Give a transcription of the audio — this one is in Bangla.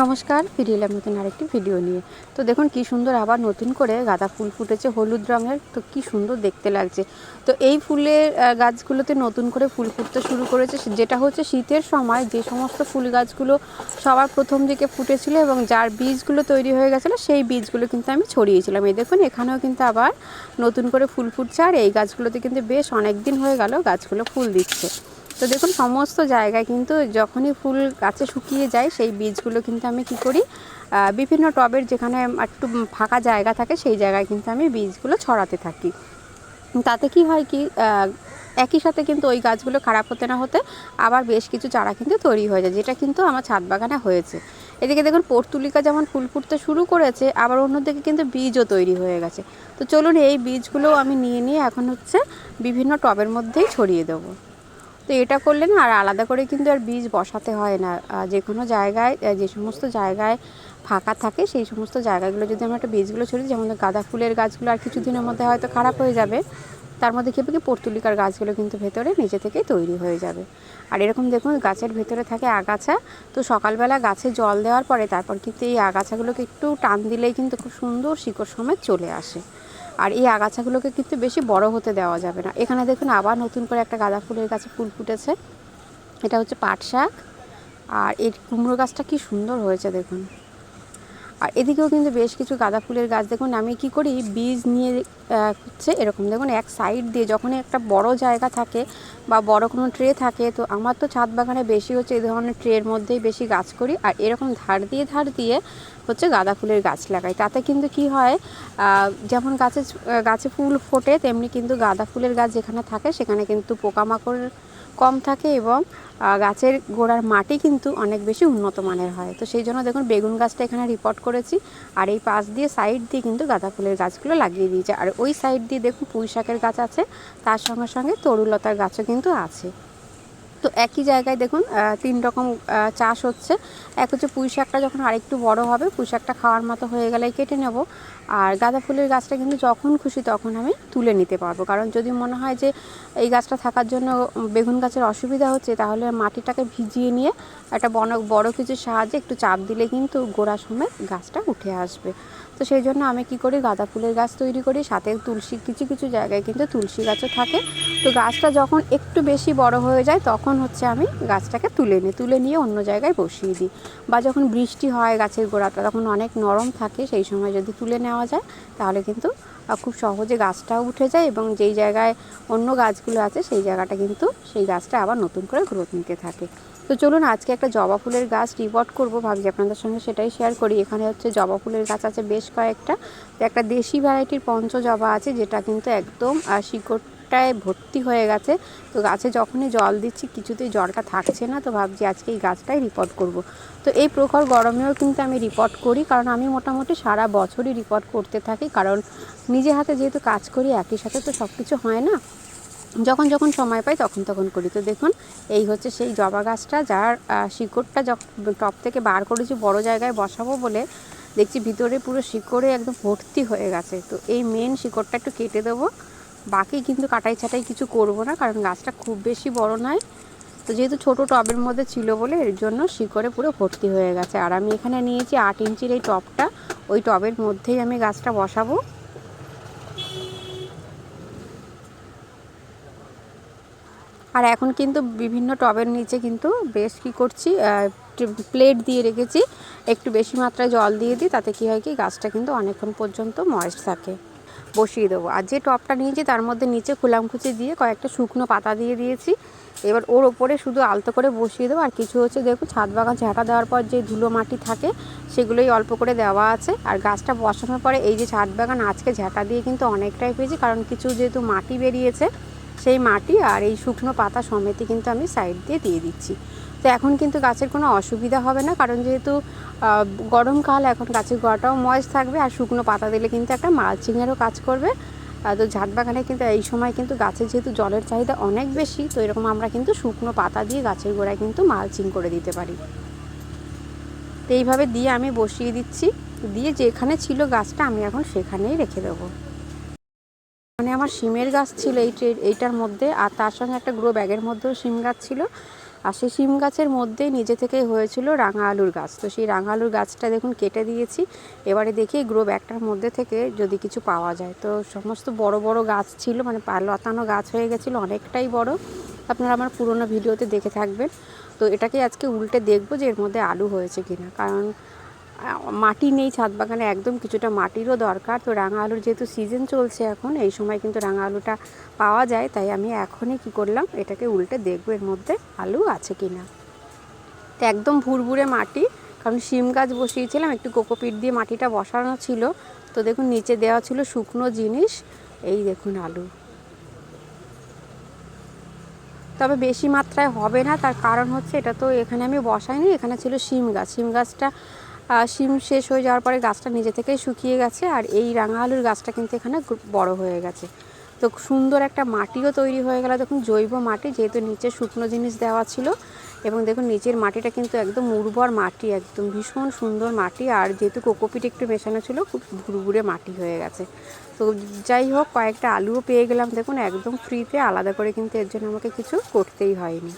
নমস্কার, ফিরে এলাম নতুন আরেকটি ভিডিও নিয়ে। তো দেখুন কি সুন্দর আবার নতুন করে গাঁদা ফুল ফুটেছে হলুদ রঙের, তো কি সুন্দর দেখতে লাগছে। তো এই ফুলের গাছগুলোতে নতুন করে ফুল ফুটতে শুরু করেছে। যেটা হচ্ছে শীতের সময় যে সমস্ত ফুল গাছগুলো সবার প্রথম দিকে ফুটেছিল এবং যার বীজগুলো তৈরি হয়ে গেছিল, সেই বীজগুলো কিন্তু আমি ছড়িয়েছিলাম। এই দেখুন, এখানেও কিন্তু আবার নতুন করে ফুল ফুটছে। আর এই গাছগুলোতে কিন্তু বেশ অনেক দিন হয়ে গেল গাছগুলো ফুল দিচ্ছে। তো দেখুন, সমস্ত জায়গায় কিন্তু যখনই ফুল গাছে শুকিয়ে যায়, সেই বীজগুলো কিন্তু আমি কি করি বিভিন্ন টবের যেখানে একটু ফাঁকা জায়গা থাকে, সেই জায়গায় কিন্তু আমি বীজগুলো ছড়াতে থাকি। তাতে কি হয় কি একই সাথে কিন্তু ওই গাছগুলো খারাপ হতে না হতে আবার বেশ কিছু চারা কিন্তু তৈরি হয়ে যায়, যেটা কিন্তু আমার ছাদ বাগানে হয়েছে। এদিকে দেখুন, পর্তুলিকা যেমন ফুল ফুটতে শুরু করেছে, আবার অন্যদিকে কিন্তু বীজও তৈরি হয়ে গেছে। তো চলুন, এই বীজগুলো আমি নিয়ে নিয়ে এখন হচ্ছে বিভিন্ন টবের মধ্যেই ছড়িয়ে দেবো। তো এটা করলে না আর আলাদা করে কিন্তু আর বীজ বসাতে হয় না। যে কোনো জায়গায় যে সমস্ত জায়গায় ফাঁকা থাকে সেই সমস্ত জায়গাগুলো যদি আমরা একটা বীজগুলো ছড়ি যেমন গাঁদা ফুলের গাছগুলো আর কিছুদিনের মধ্যে হয়তো খারাপ হয়ে যাবে, তার মধ্যে কী কি? পর্তুলিকার গাছগুলো কিন্তু ভেতরে নিজে থেকেই তৈরি হয়ে যাবে। আর এরকম দেখুন গাছের ভেতরে থাকে আগাছা, তো সকালবেলা গাছে জল দেওয়ার পরে তারপর কিন্তু এই আগাছাগুলোকে একটু টান দিলেই কিন্তু খুব সুন্দর শিকড় সমেত চলে আসে। আর এই আগাছাগুলোকে কিন্তু বেশি বড় হতে দেওয়া যাবে না। এখানে দেখুন আবার নতুন করে একটা গাঁদা ফুলের গাছে ফুল ফুটেছে। এটা হচ্ছে পাট শাক। আর এর কুমড়ো গাছটা কি সুন্দর হয়েছে দেখুন। আর এদিকেও কিন্তু বেশ কিছু গাঁদা ফুলের গাছ। দেখুন, আমি কি করি, বীজ নিয়ে হচ্ছে এরকম। দেখুন, এক সাইড দিয়ে যখনই একটা বড় জায়গা থাকে বা বড় কোনো ট্রে থাকে, তো আমার তো ছাদ বাগানে বেশি হচ্ছে এই ধরনের ট্রের মধ্যেই বেশি গাছ করি। আর এরকম ধার দিয়ে ধার দিয়ে হচ্ছে গাঁদা ফুলের গাছ লাগাই। তাতে কিন্তু কি হয় যেমন গাছে গাছে ফুল ফোটে, তেমনি কিন্তু গাঁদা ফুলের গাছ যেখানে থাকে, সেখানে কিন্তু পোকামাকড় কম থাকে এবং গাছের গোড়ার মাটি কিন্তু অনেক বেশি উন্নত মানের হয়। তো সেই জন্য দেখুন, বেগুন গাছটা এখানে রিপোর্ট করেছি। আর এই পাশ দিয়ে সাইড দিয়ে কিন্তু গাঁদা ফুলের গাছগুলো লাগিয়ে দিয়েছে। আর ওই সাইড দিয়ে দেখুন পুঁই শাকের গাছ আছে, তার সঙ্গে সঙ্গে তরুলতার গাছও কিন্তু আছে। তো একই জায়গায় দেখুন তিন রকম চাষ হচ্ছে। এক হচ্ছে পুঁই শাকটা যখন আরেকটু বড় হবে, পুঁই শাকটা খাওয়ার মতো হয়ে গেলে কেটে নেব। আর গাঁদা ফুলের গাছটা কিন্তু যখন খুশি তখন আমি তুলে নিতে পারব। কারণ যদি মনে হয় যে এই গাছটা থাকার জন্য বেগুন গাছের অসুবিধা হচ্ছে, তাহলে মাটিটাকে ভিজিয়ে নিয়ে একটা বন, বড় কিছুর সাহায্যে একটু চাপ দিলে কিন্তু গোড়া সমেত গাছটা উঠে আসবে। তো সেই জন্য আমি কি করি, গাঁদা ফুলের গাছ তৈরি করি। সাথে তুলসী, কিছু কিছু জায়গায় কিন্তু তুলসী গাছও থাকে। তো গাছটা যখন একটু বেশি বড় হয়ে যায়, তখন হচ্ছে আমি গাছটাকে তুলে নিই তুলে নিয়ে অন্য জায়গায় বসিয়ে দিই। বা যখন বৃষ্টি হয় গাছের গোড়াটা তখন অনেক নরম থাকে সেই সময় যদি তুলে নেওয়া যায় তাহলে কিন্তু খুব সহজে গাছটাও উঠে যায় এবং যেই জায়গায় অন্য গাছগুলো আছে সেই জায়গাটা কিন্তু সেই গাছটা আবার নতুন করে গ্রোথ নিতে থাকে। তো চলুন আজকে একটা জবা ফুলের গাছ রিপোর্ট করব। ভাবছি আপনাদের সঙ্গে সেটাই শেয়ার করি। এখানে হচ্ছে জবা ফুলের গাছ আছে বেশ কয়েকটা। একটা দেশি ভ্যারাইটির পঞ্চ জবা আছে যেটা কিন্তু একদম আহ, শিকড়টায় ভর্তি হয়ে গেছে। তো গাছে যখনই জল দিচ্ছি কিছুতেই জলটা থাকছে না, তো ভাবছি আজকে এই গাছটাই রিপোর্ট করব। তো এই প্রখর গরমেও কিন্তু আমি রিপোর্ট করি, কারণ আমি মোটামুটি সারা বছরই রিপোর্ট করতে থাকি, কারণ নিজে হাতে যেহেতু কাজ করি, একই সাথে তো সব কিছু হয় না। যখন যখন সময় পাই তখন তখন করি। তো দেখুন, এই হচ্ছে সেই জবা গাছটা, যার শিকড়টা যখন টপ থেকে বার করেছি, বড় জায়গায় বসাবো বলে দেখছি ভিতরে পুরো শিকড়ে একদম ভর্তি হয়ে গেছে। তো এই মেন শিকড়টা একটু কেটে দেবো। বাকি কিন্তু কাটাই ছাটাই কিছু করব না, কারণ গাছটা খুব বেশি বড় নয়। তো যেহেতু ছোট টবের মধ্যে ছিল বলে এর জন্য শিকড়ে পুরো ভর্তি হয়ে গেছে। আর আমি এখানে নিয়েছি আট ইঞ্চির এই টবটা, ওই টবের মধ্যেই আমি গাছটা বসাবো। আর এখন কিন্তু বিভিন্ন টবের নিচে কিন্তু বেশ কি করছি প্লেট দিয়ে রেখেছি। একটু বেশি মাত্রায় জল দিয়ে দিই, তাতে কি হয় কি, গাছটা কিন্তু অনেকক্ষণ পর্যন্ত ময়েস্ট থাকে। বসিয়ে দেবো। আর যে টবটা নিয়েছি তার মধ্যে নিচে খুলামখুচি দিয়ে কয়েকটা শুকনো পাতা দিয়ে দিয়েছি। এবার ওর ওপরে শুধু আলতো করে বসিয়ে দেবো। আর কিছু হচ্ছে দেখুন, ছাদ বাগান ঝাঁটা দেওয়ার পর যে ধুলো মাটি থাকে, সেগুলোই অল্প করে দেওয়া আছে। আর গাছটা বসানোর পরে এই যে ছাদ বাগান আজকে ঝাঁটা দিয়ে কিন্তু অনেকটাই পেয়েছি, কারণ কিছু যেহেতু মাটি বেরিয়েছে, সেই মাটি আর এই শুকনো পাতা সমেতই কিন্তু আমি সাইড দিয়ে দিয়ে দিচ্ছি। তো এখন কিন্তু গাছের কোনো অসুবিধা হবে না, কারণ যেহেতু গরমকাল এখন গাছের গোড়াটাও ময়েস থাকবে আর শুকনো পাতা দিলে কিন্তু একটা মালচিংয়েরও কাজ করবে। তো ঝাট বাগানে কিন্তু এই সময় কিন্তু গাছের যেহেতু জলের চাহিদা অনেক বেশি, তো এরকম আমরা কিন্তু শুকনো পাতা দিয়ে গাছের গোড়ায় কিন্তু মালচিং করে দিতে পারি। তো এইভাবে দিয়ে আমি বসিয়ে দিচ্ছি, দিয়ে যেখানে ছিল গাছটা আমি এখন সেখানেই রেখে দেবো। মানে আমার সিমের গাছ ছিল এই এইটার মধ্যে, আর তার সঙ্গে একটা গ্রো ব্যাগের মধ্যেও সিম গাছ ছিল। আর সেই শিম গাছের মধ্যেই নিজে থেকে হয়েছিল রাঙা আলুর গাছ। তো সেই রাঙা আলুর গাছটা দেখুন কেটে দিয়েছি। এবারে দেখি গ্রো ব্যাগটার মধ্যে থেকে যদি কিছু পাওয়া যায়। তো সমস্ত বড় বড় গাছ ছিল মানে লতানো গাছ হয়ে গেছিল, অনেকটাই বড়। আপনারা আমার পুরোনো ভিডিওতে দেখে থাকবেন। তো এটাকে আজকে উল্টে দেখব যে এর মধ্যে আলু হয়েছে কিনা। কারণ মাটি নেই, ছাদ বাগানে একদম কিছুটা মাটিরও দরকার। তো রাঙা আলুর যেহেতু সিজন চলছে এখন, এই সময় কিন্তু রাঙা আলুটা পাওয়া যায়, তাই আমি এখনই কি করলাম, এটাকে উল্টে দেখব এর মধ্যে আলু আছে কি না তো একদম ভুরভুরে মাটি, কারণ শিম গাছ বসিয়েছিলাম, একটু কোকোপিট দিয়ে মাটিটা বসানো ছিল। তো দেখুন, নিচে দেওয়া ছিল শুকনো জিনিস, এই দেখুন আলু। তবে বেশি মাত্রায় হবে না, তার কারণ হচ্ছে এটা তো এখানে আমি বসাইনি, এখানে ছিল শিম গাছ। শিম গাছটা শিম শেষ হয়ে যাওয়ার পরে গাছটা নিজে থেকেই শুকিয়ে গেছে আর এই রাঙা আলুর গাছটা কিন্তু এখানে বড় হয়ে গেছে। তো সুন্দর একটা মাটিও তৈরি হয়ে গেল। দেখুন, জৈব মাটি যেহেতু নিচে শুকনো জিনিস দেওয়া ছিল এবং দেখুন, নিচের মাটিটা কিন্তু একদম উর্বর মাটি, একদম ভীষণ সুন্দর মাটি আর যেহেতু কোকোপিট একটু মেশানো ছিল, খুব ভুরভুরে মাটি হয়ে গেছে। তো যাই হোক, কয়েকটা আলুও পেয়ে গেলাম। দেখুন, একদম ফ্রিতে আলাদা করে কিন্তু এর জন্য আমাকে কিছু করতেই হয়নি।